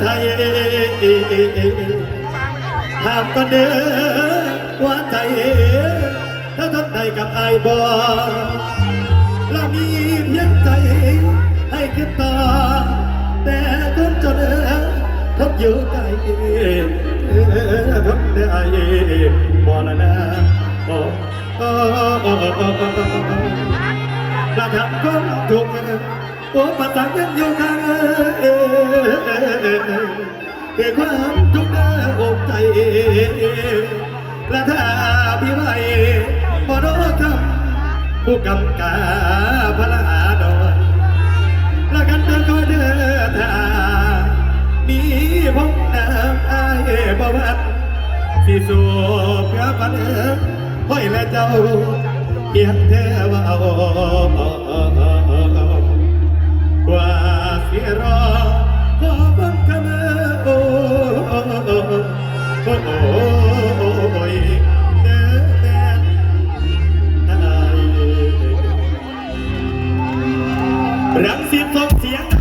ไทยถามก็เด้อว่าใจถ้าทนใจกับไอ้บอแล้วมีเพียงใจให้คิดต่อแต่ทนจนทับอยู่ใจทนได้บอละนะโอ้โอ้โอ้โอ้โอ้โอ้ระดับก็ถูก โอ้ปัต่างยังอยู่ทางเออเพื่อความทุกข์ได้อกใจและถ้าพี่ไม่บ่โดนทำผู้กำกับพระอาดอนและกันเธอก็เดินทางมีพงน้ำอายบ่วัดที่สูบกระปันห้อยและเจ้าเพียงเทวาเอ وافرا غابا كما رمسي صوت سيادة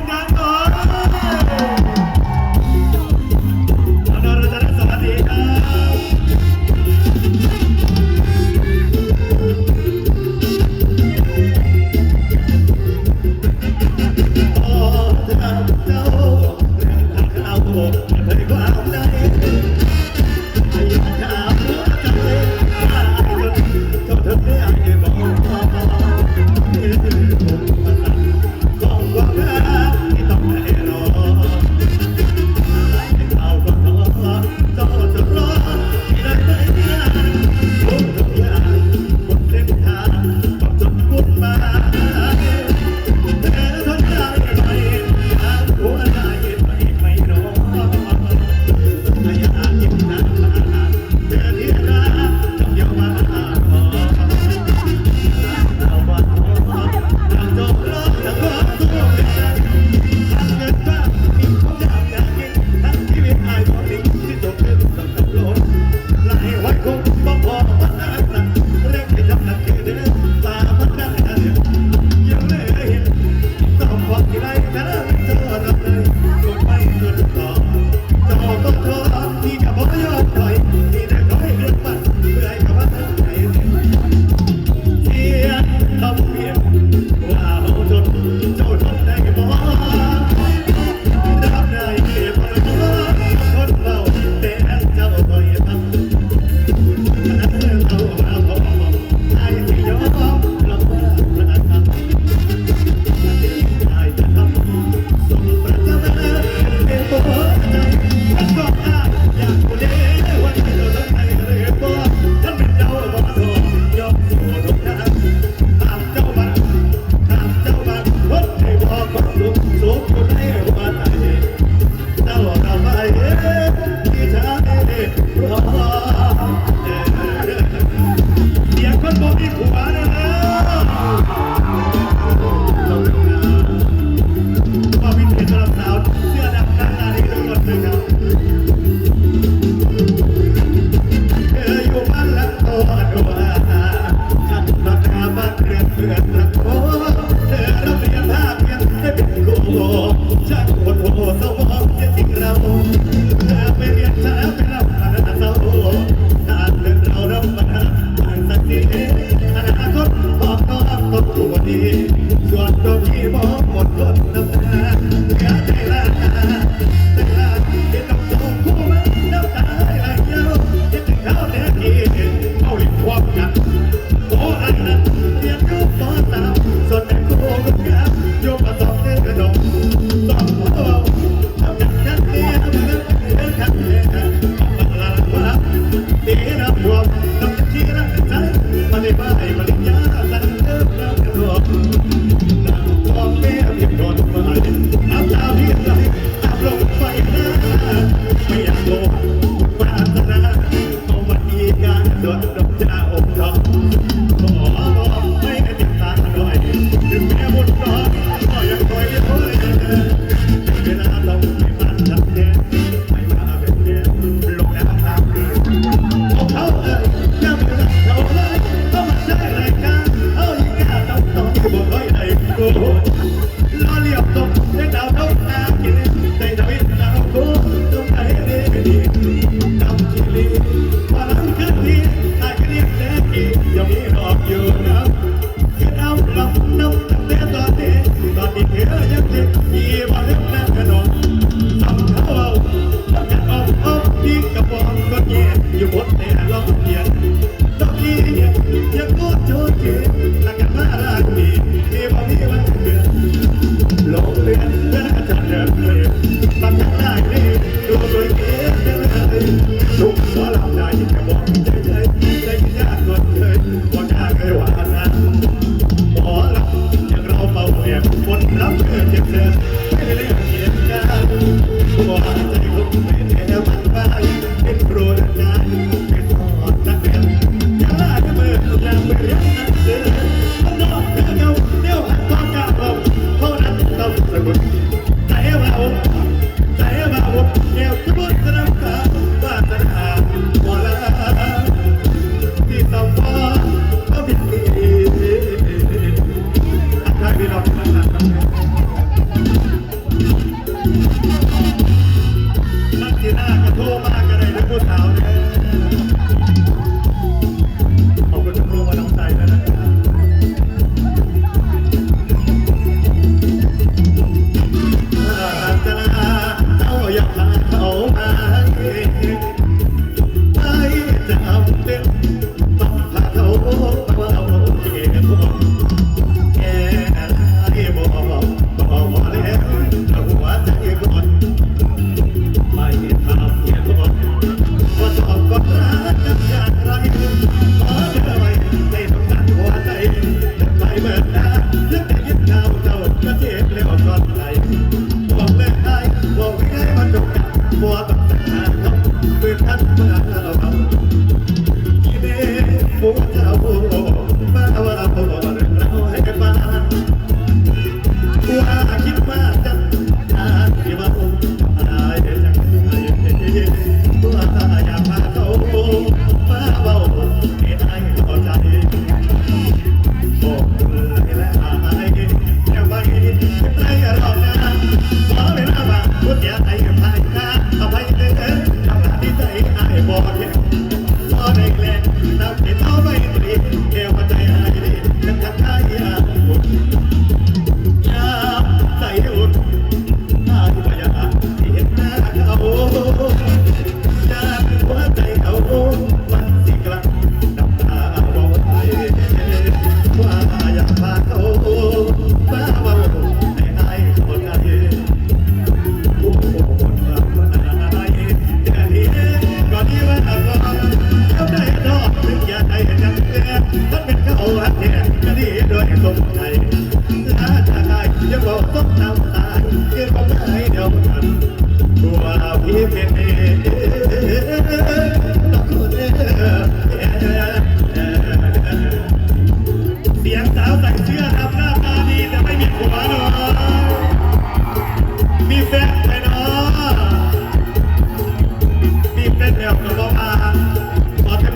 for. Jack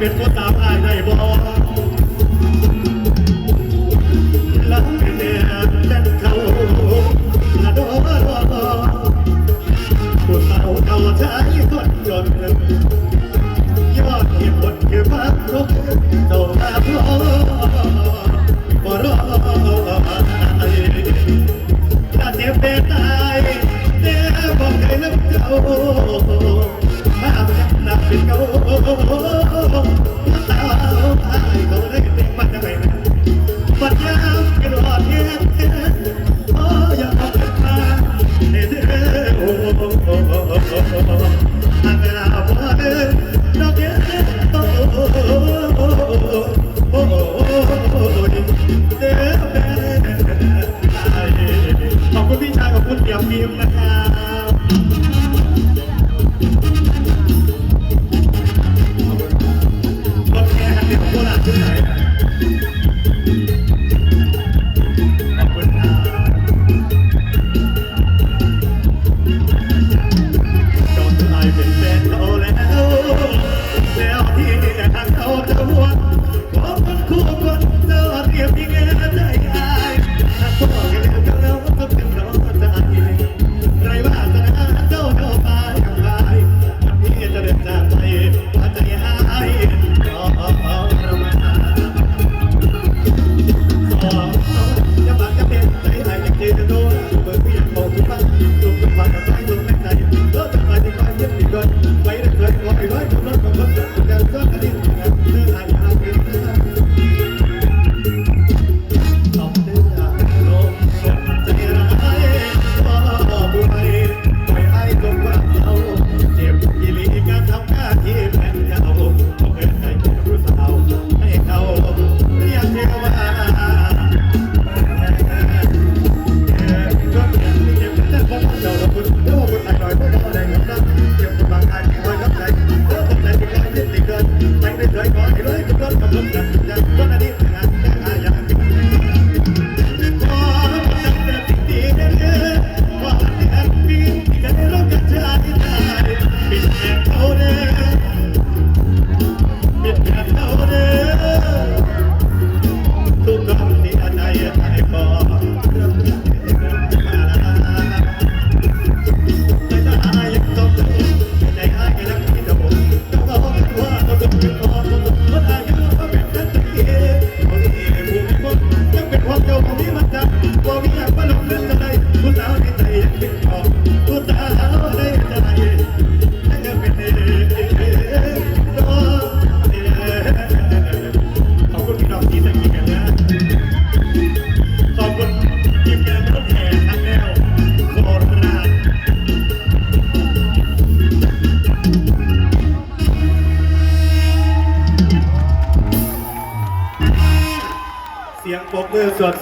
เป็นผู้สาวอาย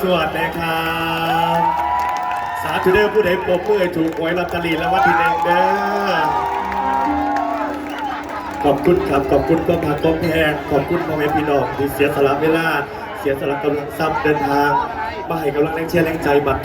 สวัสดีครับ สาธุเด้อผู้ใดปรบมือถูกหวยลอตเตอรี่และวัตถุเด้งเด้อขอบคุณครับขอบคุณก็ผักก็แพงขอบคุณพ่อแม่พี่น้องที่เสียสละเวลา เสียสละกำลังทรัพย์เดินทางมาให้กำลังแรงเชียร์แรงใจบัตร